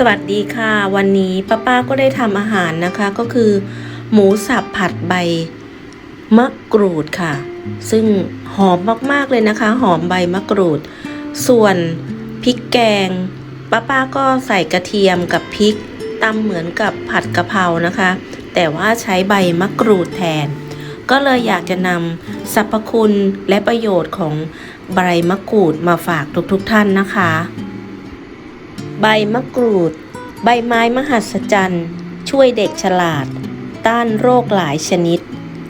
สวัสดีค่ะ วันนี้ป้าป้าก็ได้ทำอาหารนะคะก็คือ หมูสับผัดใบมะกรูดค่ะ ซึ่งหอมมากๆเลยนะคะ หอมใบมะกรูด ส่วนพริกแกงป้าป้าก็ใส่กระเทียมกับพริกตำเหมือนกับผัดกะเพรานะคะ แต่ว่าใช้ใบมะกรูดแทน ก็เลยอยากจะนำสรรพคุณและประโยชน์ของใบมะกรูดมาฝากทุกๆท่านนะคะ ใบมะกรูด ใบไม้มหัศจรรย์ ช่วยเด็กฉลาด ต้านโรคหลายชนิด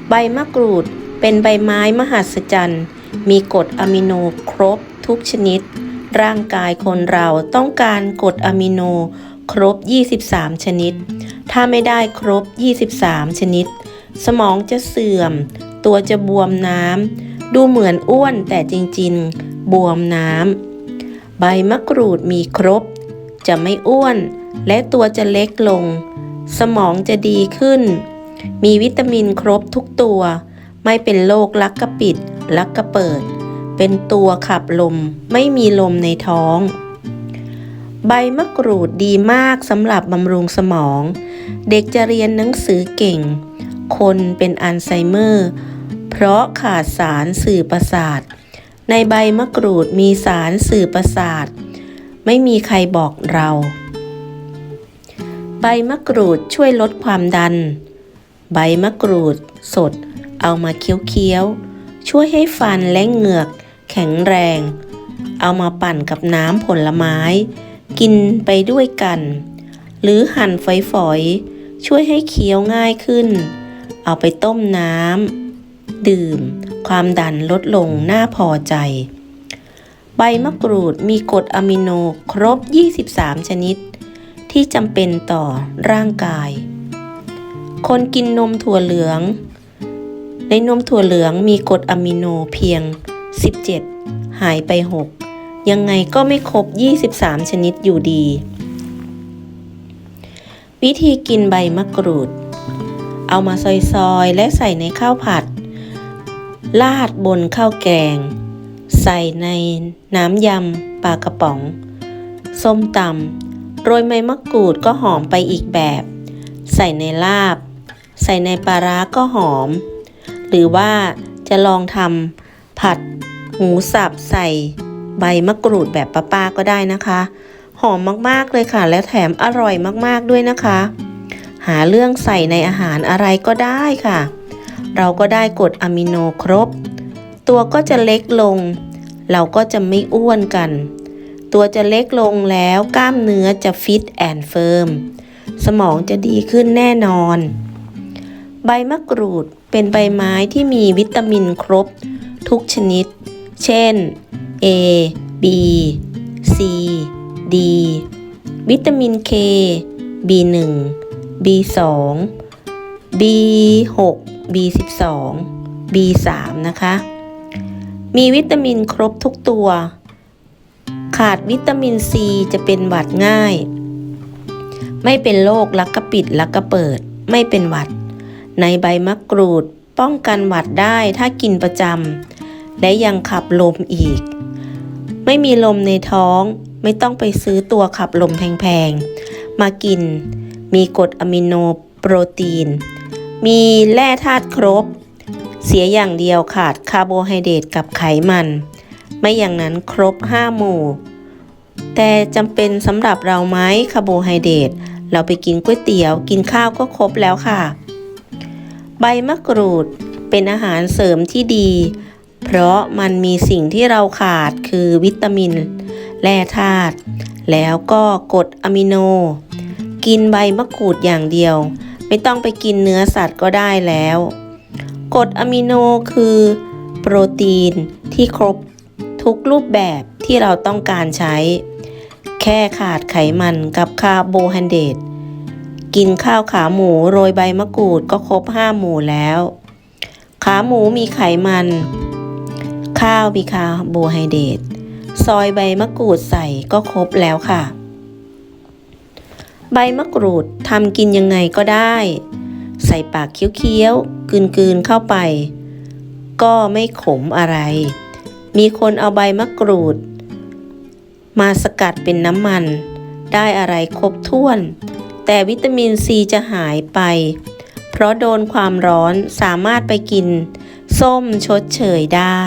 ใบมะกรูดเป็นใบไม้มหัศจรรย์ มีกรดอะมิโนครบทุกชนิด ร่างกายคนเราต้องการกรดอะมิโนครบ 23 ชนิด ถ้าไม่ได้ครบ 23 ชนิด สมองจะเสื่อม ตัวจะบวมน้ำ ดูเหมือนอ้วนแต่จริงๆ บวมน้ำ ใบมะกรูดมีครบ จะไม่อ้วน และตัวจะเล็กลง สมองจะดีขึ้น มีวิตามินครบทุกตัว ไม่เป็นโรคลักกระปิด ลักกระเปิด เป็นตัวขับลม ไม่มีลมในท้อง ใบมะกรูดดีมากสำหรับบำรุงสมอง เด็กจะเรียนหนังสือเก่ง คนเป็นอัลไซเมอร์ เพราะขาดสารสื่อประสาทในใบมะกรูดมีสารสื่อประสาท ไม่มีใครบอกเรา ใบมะกรูดช่วยลดความดัน ใบมะกรูด สด เอามาเคี้ยวๆ ช่วยให้ฟันและเหงือก แข็งแรง เอามาปั่นกับน้ำผลไม้ กินไปด้วยกัน หรือหั่นฝอยๆ ช่วยให้เคี้ยวง่ายขึ้น เอาไปต้มน้ำดื่ม ความดันลดลงน่าพอใจ ใบมะกรูดมีกรดอะมิโนครบ 23 ชนิด ที่จำเป็นต่อร่างกาย คนกินนมถั่วเหลือง ในนมถั่วเหลืองมีกรดอะมิโนเพียง 17 หายไป 6 ยังไงก็ไม่ครบ 23 ชนิดอยู่ดี วิธีกินใบมะกรูด เอามาซอยๆ และใส่ในข้าวผัด ลาดบนข้าวแกง ใส่ในน้ำยำปลากระป๋อง ส้มตำโรยใบมะกรูดก็หอมไปอีกแบบ ใส่ในลาบ ใส่ในปลาร้าก็หอม หรือว่าจะลองทำผัดหมูสับใส่ใบมะกรูดแบบป้าๆก็ได้นะคะ หอมมากๆเลยค่ะ และแถมอร่อยมากๆด้วยนะคะ หาเรื่องใส่ในอาหารอะไรก็ได้ค่ะ เราก็ได้กรดอะมิโนครบ ตัวก็จะเล็กลง เราก็จะไม่อ้วนกัน ตัวจะเล็กลงแล้วกล้ามเนื้อจะฟิตแอนด์เฟิร์มสมองจะดีขึ้นแน่นอน ใบมะกรูดเป็นใบไม้ที่มีวิตามินครบ ทุกชนิด เช่น A B C D วิตามิน K B1 B2 B6 B12 B3 นะคะ มีวิตามินครบทุกตัว ขาดวิตามินซีจะเป็นหวัดง่าย ไม่เป็นโรคลักกระปิดลักกระเปิด ไม่เป็นหวัด ในใบมะกรูดป้องกันหวัดได้ถ้ากินประจำและยังขับลมอีก ไม่มีลมในท้องไม่ต้องไปซื้อตัวขับลมแพงๆ มากิน มีกรดอะมิโนโปรตีน มีแร่ธาตุครบ เสียอย่างเดียวขาดคาร์โบไฮเดรตกับไขมัน ไม่อย่างนั้นครบ 5 หมู่ แต่จำเป็นสำหรับเราไหมคาร์โบไฮเดรตเราไปกินก๋วยเตี๋ยว กินข้าวก็ครบแล้วค่ะ ใบมะกรูดเป็นอาหารเสริมที่ดี เพราะมันมีสิ่งที่เราขาดคือวิตามิน แร่ธาตุแล้วก็กรดอะมิโน กินใบมะกรูดอย่างเดียว ไม่ต้องไปกินเนื้อสัตว์ก็ได้แล้ว กรดอะมิโนคือ โปรตีนที่ครบทุกรูปแบบที่เราต้องการใช้ แค่ขาดไขมันกับคาร์โบไฮเดรตกินข้าวขาหมูโรยใบมะกรูดก็ครบ5หมู่แล้ว ขาหมูมีไขมัน ข้าวมีคาร์โบไฮเดรตซอยใบมะกรูดใส่ก็ครบแล้วค่ะ ใบมะกรูดทำกินยังไงก็ได้ ใส่ปากเคี้ยว กืนๆเข้าไป ก็ไม่ขมอะไร มีคนเอาใบมะกรูด มาสกัดเป็นน้ำมัน ได้อะไรครบถ้วน แต่วิตามินซีจะหายไป เพราะโดนความร้อนสามารถไปกิน ส้มชดเชยได้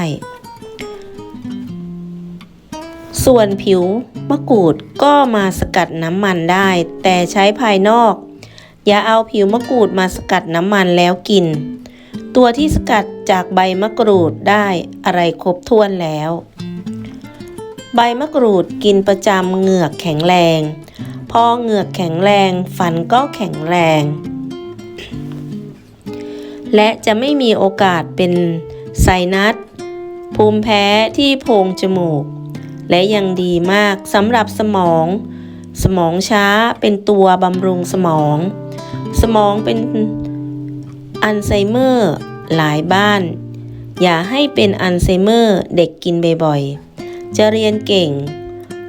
ส่วนผิวมะกรูดก็มาสกัดน้ำมันได้ แต่ใช้ภายนอก อย่าเอาผิวมะกรูดมาสกัดน้ำมันแล้วกิน ตัวที่สกัดจากใบมะกรูดได้อะไรครบถ้วนแล้ว ใบมะกรูดกินประจำเหงือกแข็งแรง พอเหงือกแข็งแรงฟันก็แข็งแรง และจะไม่มีโอกาสเป็นไซนัสภูมิแพ้ที่โพรงจมูก และยังดีมากสำหรับสมอง สมองช้าเป็นตัวบำรุงสมอง สมองเป็นอัลไซเมอร์หลายบ้าน อย่าให้เป็นอัลไซเมอร์เด็กกินบ่อยๆ จะเรียนเก่ง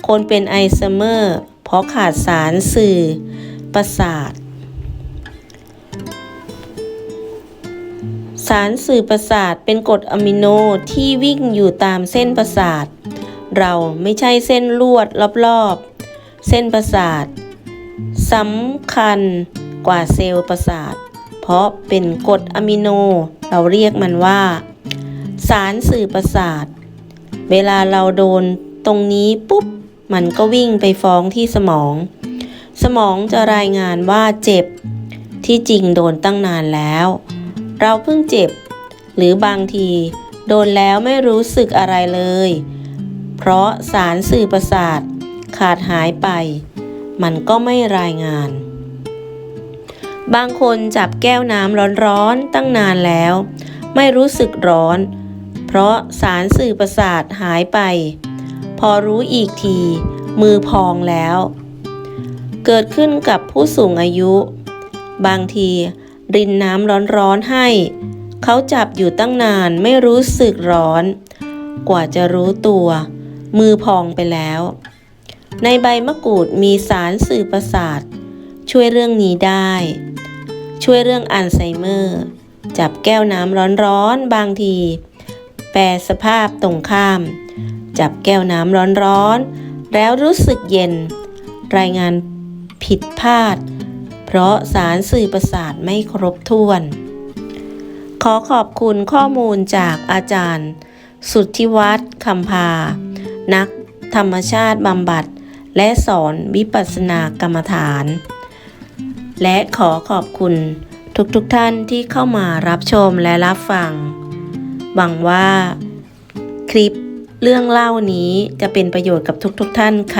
คนเป็นไอซ์เมอร์เพราะขาดสารสื่อประสาท สารสื่อประสาทเป็นกรดอะมิโนที่วิ่งอยู่ตามเส้นประสาท เราไม่ใช่เส้นลวดรอบๆ เส้นประสาทสำคัญ กว่าเซลล์ประสาท เพราะเป็นกรดอะมิโน เราเรียกมันว่า สารสื่อประสาท เวลาเราโดนตรงนี้ปุ๊บ มันก็วิ่งไปฟ้องที่สมอง สมองจะรายงานว่าเจ็บ ที่จริงโดนตั้งนานแล้ว เราเพิ่งเจ็บ หรือบางทีโดนแล้วไม่รู้สึกอะไรเลย เพราะสารสื่อประสาทขาดหายไป มันก็ไม่รายงาน บางคนจับแก้วน้ำร้อนๆตั้งนานแล้ว ไม่รู้สึกร้อน เพราะสารสื่อประสาทหายไป พอรู้อีกที มือพองแล้ว เกิดขึ้นกับผู้สูงอายุ บางทีรินน้ำร้อนๆให้ เขาจับอยู่ตั้งนานไม่รู้สึกร้อน กว่าจะรู้ตัว มือพองไปแล้ว ในใบมะกรูดมีสารสื่อประสาทช่วยเรื่องนี้ได้ ช่วยเรื่องอัลไซเมอร์ จับแก้วน้ำร้อนๆ บางที แปลสภาพตรงข้าม จับแก้วน้ำร้อนๆ แล้วรู้สึกเย็น รายงานผิดพลาด เพราะสารสื่อประสาทไม่ครบถ้วน ขอขอบคุณข้อมูลจากอาจารย์ สุทธิวัฒน์คำพา นักธรรมชาติบำบัด และสอนวิปัสสนากรรมฐาน และขอขอบคุณทุกๆทท่านที่เข้ามารับชมและรับฟัง หวังว่า คลิปเรื่องเล่านี้จะเป็นประโยชน์กับทุกๆทท่านค่ะ